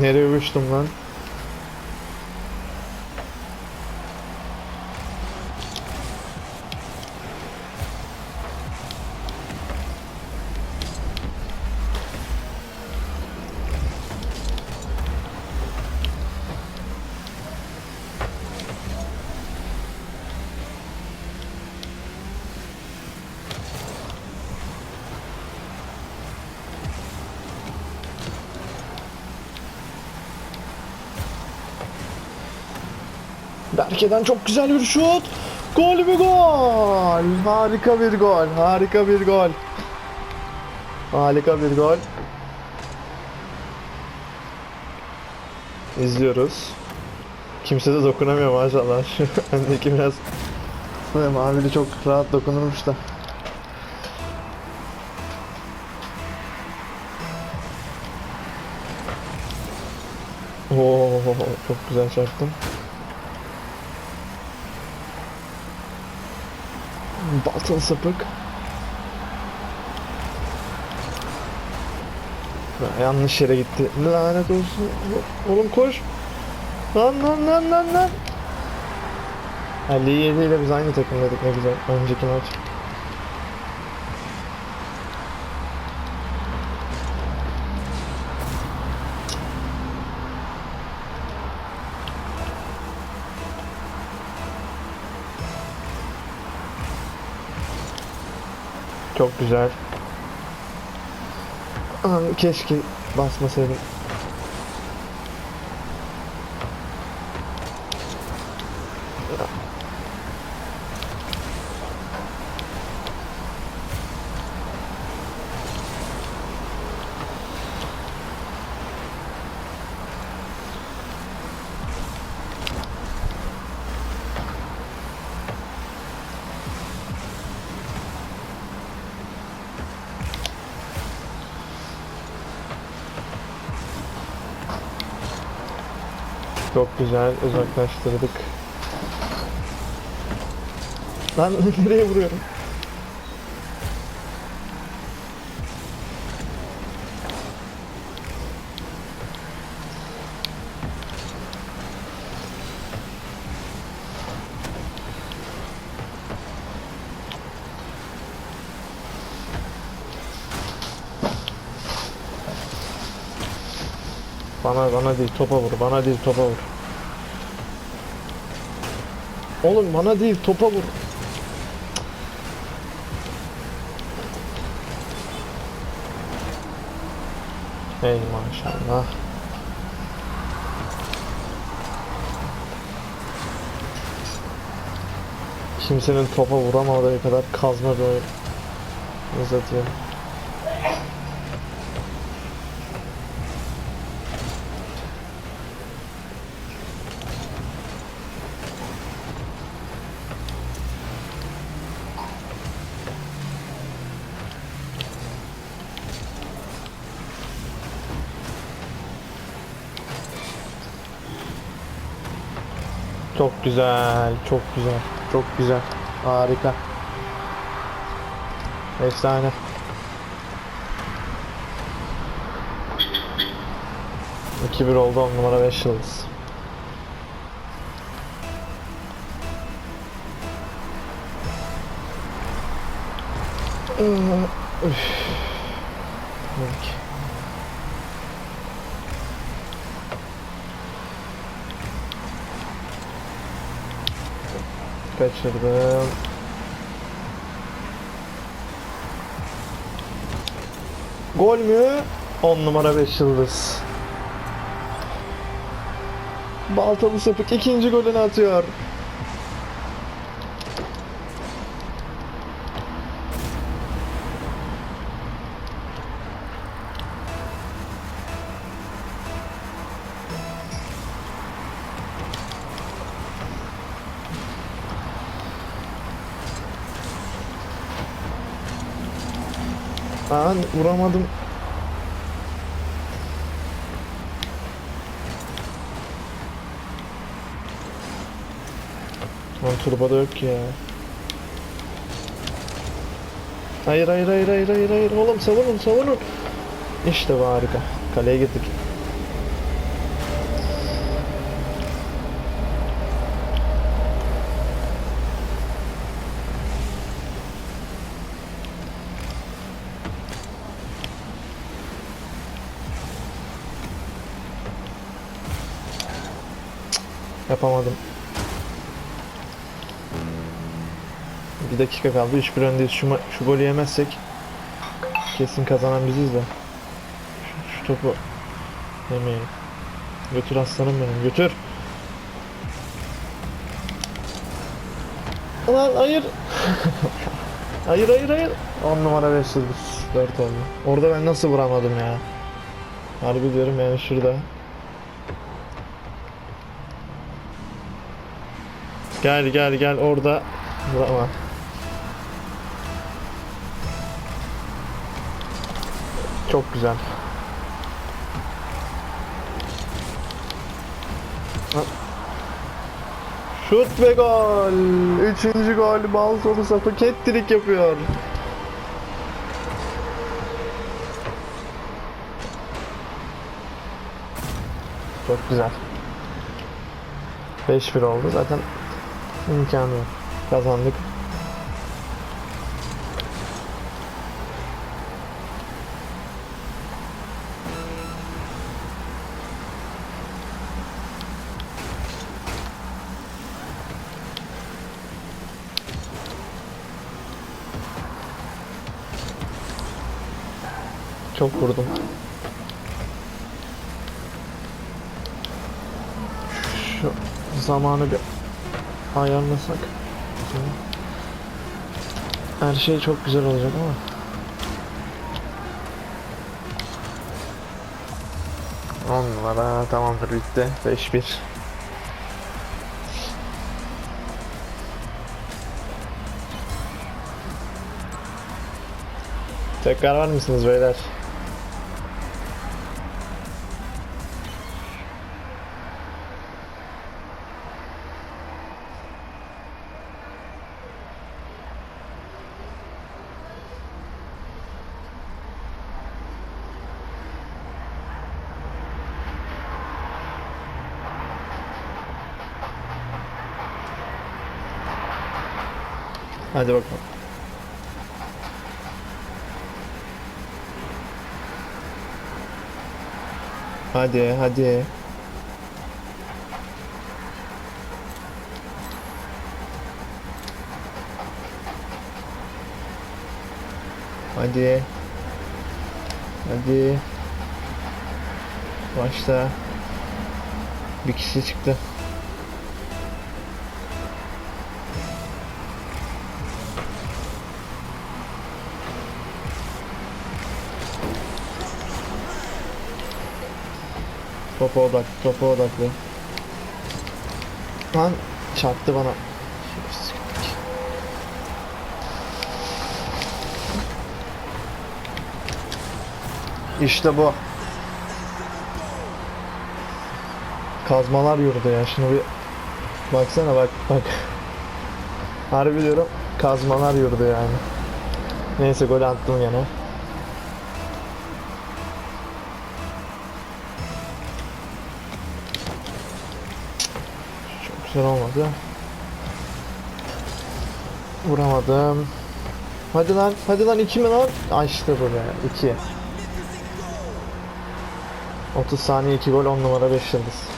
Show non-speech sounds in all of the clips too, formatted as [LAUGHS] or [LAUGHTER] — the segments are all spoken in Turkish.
Nereye uçtum lan? Berke'den çok güzel bir şut. Gol bir gol. Harika bir gol. Harika bir gol. Harika bir gol. İzliyoruz. Kimse de dokunamıyor maşallah. [LAUGHS] Şu öndeki biraz abi de çok rahat dokunurmuş da. Oo, çok güzel çarptım. Baltalı sapık. Ya, yanlış yere gitti. Lanet olsun. Oğlum koş. Lan lan lan lan lan. Ali 7 ile biz aynı takımdaydık ne güzel. Önceki maç. Çok güzel. Keşke basmasaydım. Çok güzel uzaklaştırdık. Lan [LAUGHS] nereye vuruyorum? Bana değil topa vur. Bana değil topa vur. Oğlum bana değil topa vur. Ey maşallah. Kimsenin topa vuramadığı kadar kazma böyle uzatıyor. Çok güzel, çok güzel, çok güzel. Harika. Efsane. İki bir oldu on numara 5 yıldız. Üf. Peki. Kaçırdım. Gol mü? 10 numara 5 yıldız. Baltalı sapık ikinci golünü atıyor. Aa vuramadım. Lan turbada yok ki ya. Hayır hayır hayır hayır hayır hayır oğlum savunun savunun. İşte harika. Kaleye girdik. Yapamadım. Bir dakika kaldı. 3-1 öndeyiz. Şu, şu golü yemezsek kesin kazanan biziz de. Şu, şu topu yemeyelim. Götür aslanım benim. Götür. Lan hayır. [LAUGHS] hayır hayır hayır. 10 numara 5 yıldız. 4 oldu. Orada ben nasıl vuramadım ya. Harbi diyorum yani şurada. Gel gel gel orada. Vurama. Çok güzel. Şut ve gol. Üçüncü gol. Bal solu sapı kettirik yapıyor. Çok güzel. 5-1 oldu zaten imkanı. Kazandık. Çok vurdum. Şu zamanı bir ayarlasak. Her şey çok güzel olacak ama. On numara tamamdır bitti. 5-1. Tekrar var mısınız beyler? Hadi bakalım. Hadi hadi. Hadi. Hadi. Başla. Bir kişi çıktı. Topa odak, topa odaklı. Lan çarptı bana. İşte bu. Kazmalar yurdu ya. Şunu bir baksana bak bak. Harbi diyorum kazmalar yurdu yani. Neyse gol attım gene. Güzel olmadı. Vuramadım. Hadi lan, hadi lan 2 mi lan? Ay işte bu be, 2. 30 saniye 2 gol 10 numara 5 yıldız.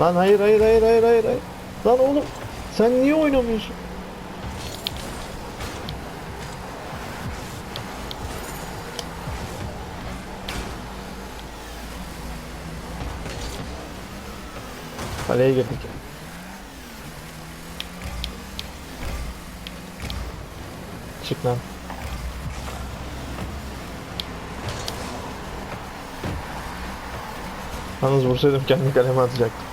Lan hayır hayır hayır hayır hayır hayır. Lan oğlum sen niye oynamıyorsun? Kaleye girdik. Çık lan. Yalnız vursaydım kendi kaleme atacaktım.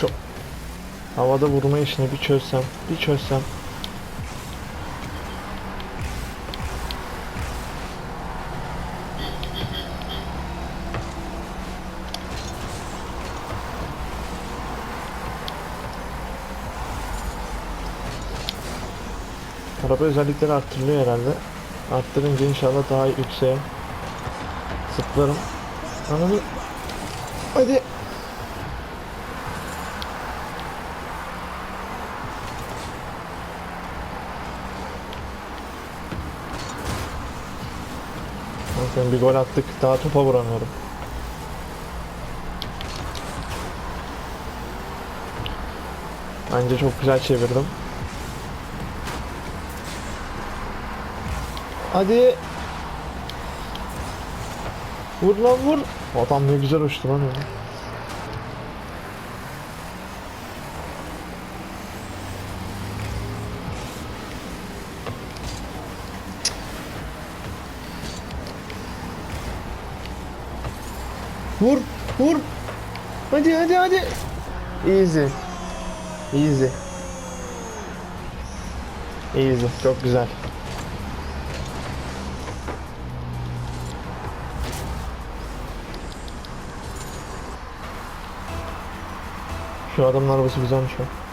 Şu havada vurma işini bir çözsem, bir çözsem. Araba özellikleri arttırılıyor herhalde. Arttırınca inşallah daha yükseğe zıplarım. Anladın? Hadi. Bir gol attık. Daha topa vuramıyorum. Bence çok güzel çevirdim. Hadi. Vur lan vur. Adam ne güzel uçtu lan öyle. Vur, vur. Hadi hadi hadi. Easy. Easy. Easy. Çok güzel. Şu adamın arabası güzelmiş ya.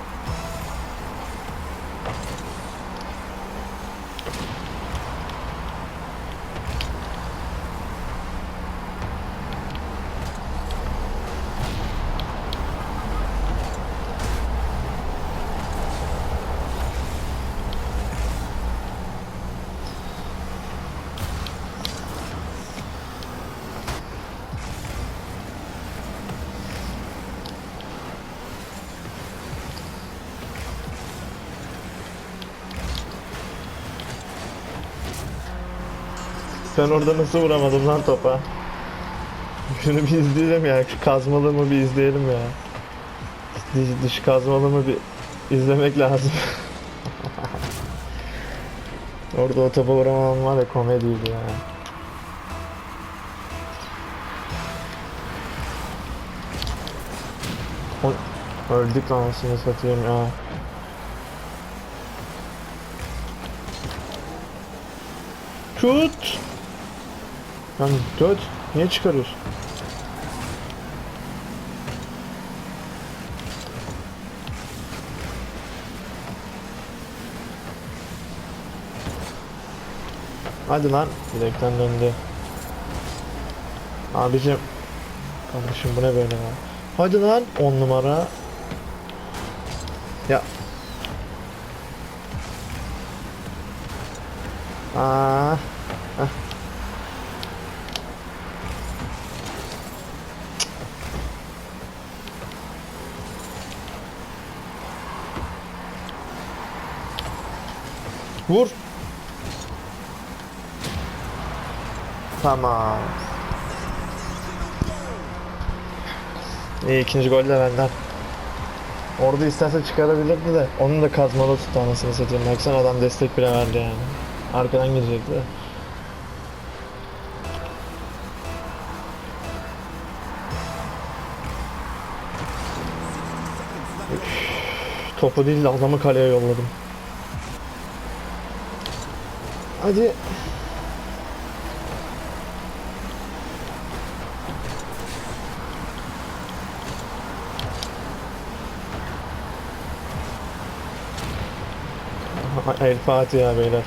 Ben orada nasıl vuramadım lan topa? Şunu bir izleyelim ya. Şu kazmalığımı bir izleyelim ya. Dış, dış kazmalığımı bir izlemek lazım. [LAUGHS] orada o topa vuramam var ya komediydi ya. O, öldük anasını satayım ya. Şut! Lan dört. Niye çıkarıyorsun? Hadi lan. Direkten döndü. Abicim. Kardeşim bu ne böyle ya? Hadi lan 10 numara. Ya. Aa. Heh. Vur. Tamam. İyi ikinci gol de benden. Orada isterse çıkarabilirdi de onun da kazmalı tuttu anasını satayım. Baksana adam destek bile verdi yani. Arkadan girecekti Topu değil de adamı kaleye yolladım. Hadi. El Fatiha beyler.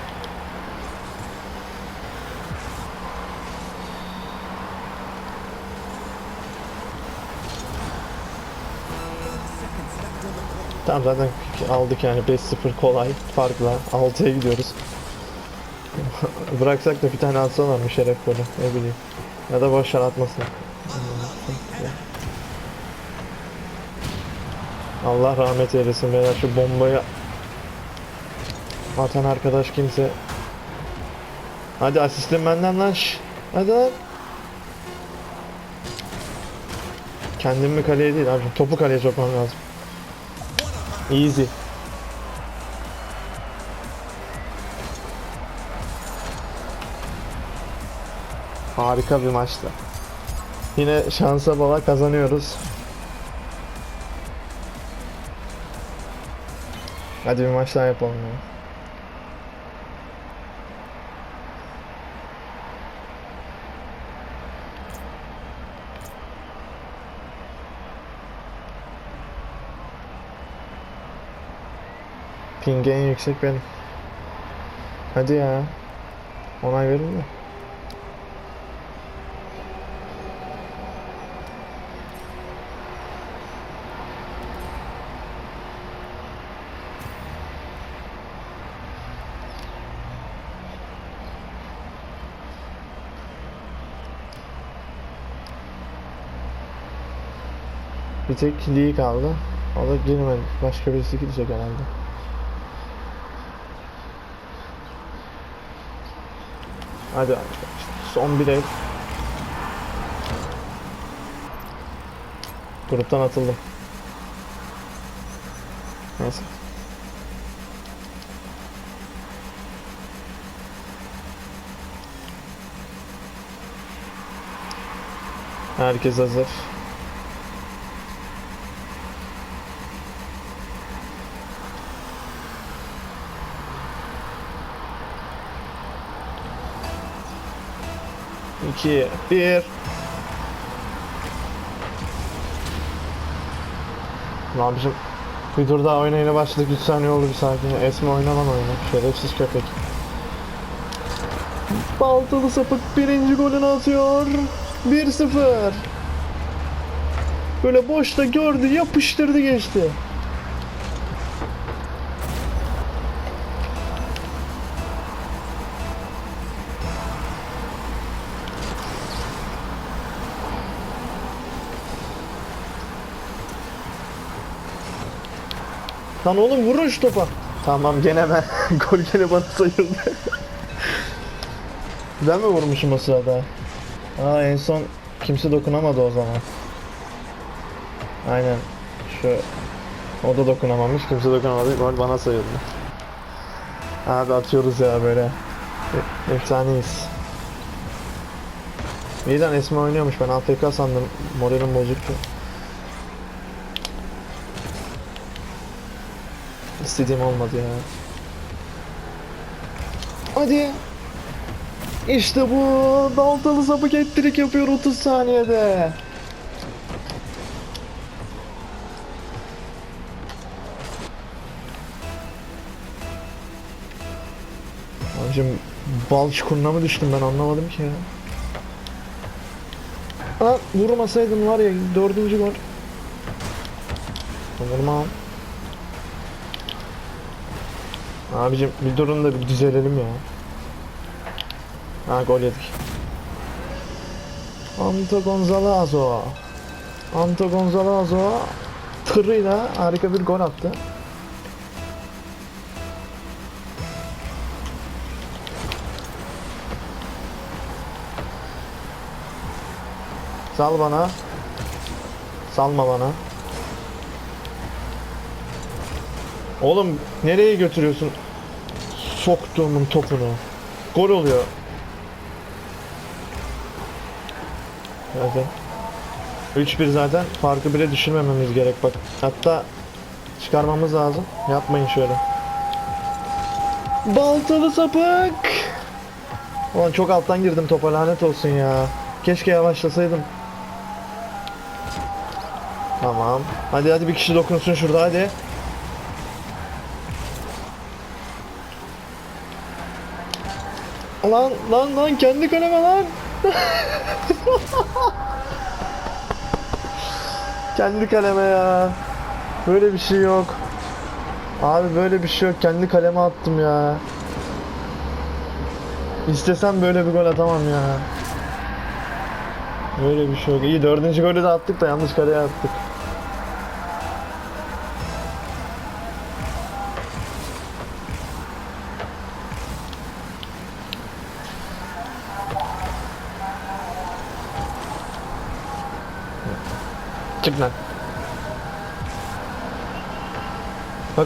Tamam zaten aldık yani 5-0 kolay farkla 6'ya gidiyoruz. Bıraksak da bir tane atsalar mı şeref golü ne bileyim. Ya da boş atmasın. Allah rahmet eylesin beyler şu bombayı atan arkadaş kimse. Hadi asistim benden lan şş. Hadi lan. Kendimi kaleye değil abi topu kaleye sokmam lazım. Easy. Harika bir maçtı. Yine şansa bala kazanıyoruz. Hadi bir maç daha yapalım ya. Ping en yüksek benim. Hadi ya. Onay verin mi? Bir tek Lee kaldı. O da girmedi. Başka birisi gidecek herhalde. Hadi. Son bir el. Gruptan atıldım. Neyse. Herkes hazır. İki, bir. Abicim bir dur daha oynayına başladık 3 saniye oldu bir sakin. Esme oynanan oyunu. Şerefsiz köpek. Baltalı sapık birinci golünü atıyor. 1-0. Böyle boşta gördü yapıştırdı geçti. Lan oğlum vurun şu topa. Tamam gene ben. [LAUGHS] Gol gene bana sayıldı. ben mi vurmuşum o sırada? Aa en son kimse dokunamadı o zaman. Aynen. Şu o da dokunamamış. Kimse dokunamadı. Gol bana sayıldı. Abi atıyoruz ya böyle. E- efsaneyiz. İyiden Esme oynuyormuş. Ben AFK sandım. Moralim bozuktu. İstediğim olmadı ya. Hadi. İşte bu. Daltalı sapık ettirik yapıyor 30 saniyede. Abicim bal çukuruna mı düştüm ben anlamadım ki ya. Ha vurmasaydın var ya dördüncü gol. Vurmam. Abicim bir durun da bir düzelelim ya. Ha gol yedik. Anto Gonzalazo. Anto Gonzalazo tırıyla harika bir gol attı. Sal bana. Salma bana. Oğlum nereye götürüyorsun? Soktuğumun topunu. Gol oluyor. Zaten. 3-1 zaten farkı bile düşürmememiz gerek bak. Hatta çıkarmamız lazım. Yapmayın şöyle. Baltalı sapık. Ulan çok alttan girdim topa lanet olsun ya. Keşke yavaşlasaydım. Tamam. Hadi hadi bir kişi dokunsun şurada hadi. Lan lan lan kendi kaleme lan. kendi kaleme ya. Böyle bir şey yok. Abi böyle bir şey yok. Kendi kaleme attım ya. İstesem böyle bir gol atamam ya. Böyle bir şey yok. İyi dördüncü golü de attık da yanlış kaleye attık.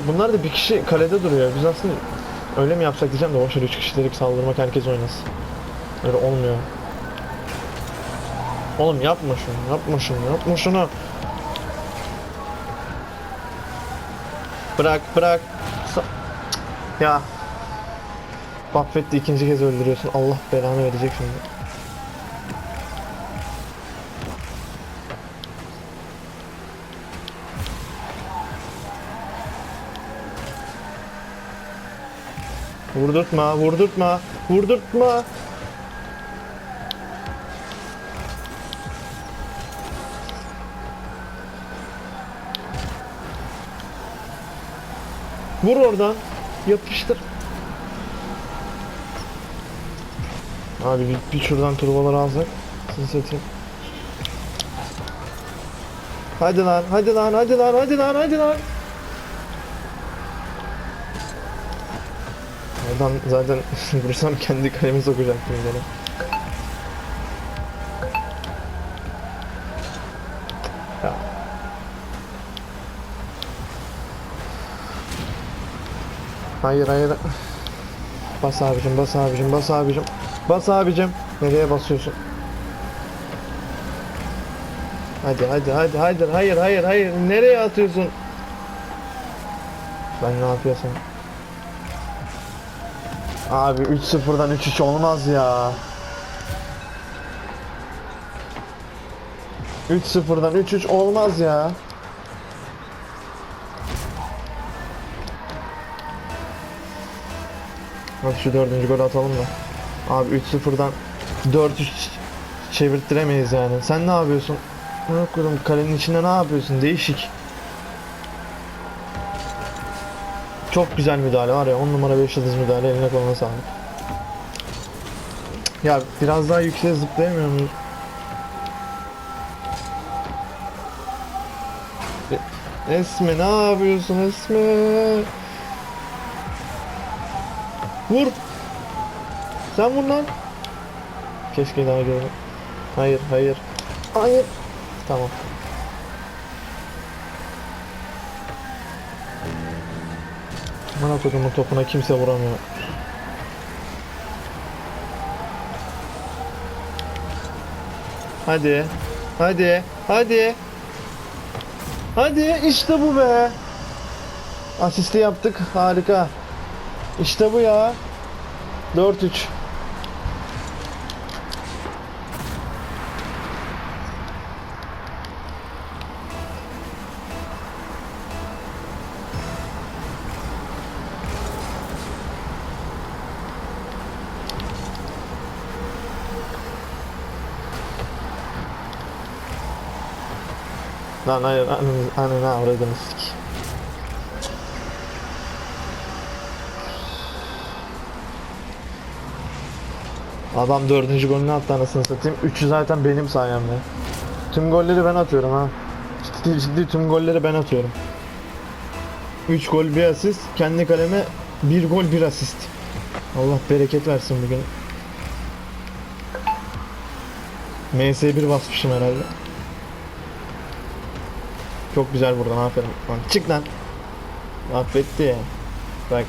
Bunlar da bir kişi kalede duruyor. Biz aslında öyle mi yapsak diyeceğim de boşver 3 kişilik saldırmak herkes oynasın. Öyle olmuyor. Oğlum yapma şunu, yapma şunu, yapma şunu. Bırak, bırak. Sa- ya. Buffett'i ikinci kez öldürüyorsun. Allah belanı verecek şimdi. Vurdurtma, vurdurtma, vurdurtma. Vur oradan. Yapıştır. Abi bir, bir şuradan turbaları alsak. Sizi satayım. Hadi lan, hadi lan, hadi lan, hadi lan, hadi lan. Oradan zaten [LAUGHS] vursam kendi kalemi sokacaktım gene. Hayır hayır. Bas abicim, bas abicim, bas abicim. Bas abicim. Nereye basıyorsun? Hadi hadi hadi hadi hayır hayır hayır nereye atıyorsun? Ben ne yapıyorsam? Abi 3-0'dan 3-3 olmaz ya. 3-0'dan 3-3 olmaz ya. Hadi şu dördüncü golü atalım da. Abi 3-0'dan 4-3 çevirttiremeyiz yani. Sen ne yapıyorsun? Ne okudum kalenin içinde ne yapıyorsun? Değişik. Çok güzel müdahale var ya 10 numara 5 yıldız müdahale eline koluna sağlık. Ya biraz daha yükseğe zıplayamıyor muyuz? E- Esme ne yapıyorsun Esme? Vur. Sen vur lan. Keşke daha görme. Hayır hayır. Hayır. Tamam. Bana kodumun topuna kimse vuramıyor. Hadi. Hadi. Hadi. Hadi işte bu be. Asisti yaptık. Harika. İşte bu ya. 4-3. Lan hayır ananı, ananı avradını sik. Adam dördüncü golünü attı anasını satayım. Üçü zaten benim sayemde. Tüm golleri ben atıyorum ha. Ciddi ciddi tüm golleri ben atıyorum. 3 gol bir asist. Kendi kaleme 1 gol 1 asist. Allah bereket versin bugün. MS1 basmışım herhalde. Çok güzel buradan aferin. Lan çık lan. Affetti ya. Bak.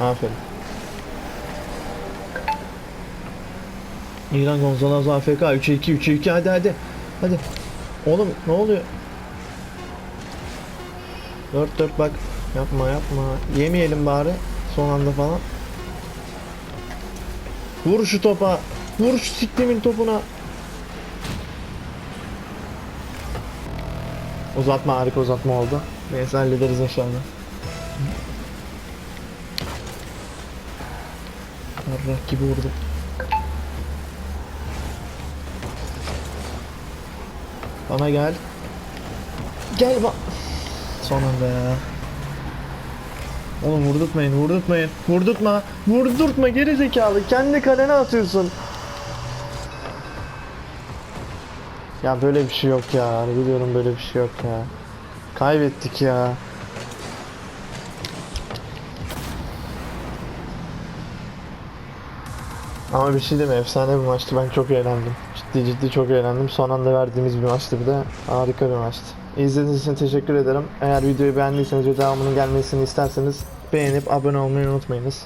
Aferin. İran Gonzalez AFK 3'e 2 3'e 2 hadi hadi. Hadi. Oğlum ne oluyor? 4 4 bak. Yapma yapma. Yemeyelim bari son anda falan. Vur şu topa. Vur şu siktimin topuna. Uzatma harika uzatma oldu. Neyse hallederiz inşallah. Yarrak gibi vurdum. Bana gel. Gel bak. Son anda ya. Oğlum vurdurtmayın, vurdurtmayın. Vurdurtma, vurdurtma geri zekalı. Kendi kalene atıyorsun. Ya böyle bir şey yok ya. Biliyorum böyle bir şey yok ya. Kaybettik ya. Ama bir şey deme efsane bir maçtı ben çok eğlendim. Ciddi ciddi çok eğlendim. Son anda verdiğimiz bir maçtı bir de. Harika bir maçtı. İzlediğiniz için teşekkür ederim. Eğer videoyu beğendiyseniz ve devamının gelmesini isterseniz beğenip abone olmayı unutmayınız.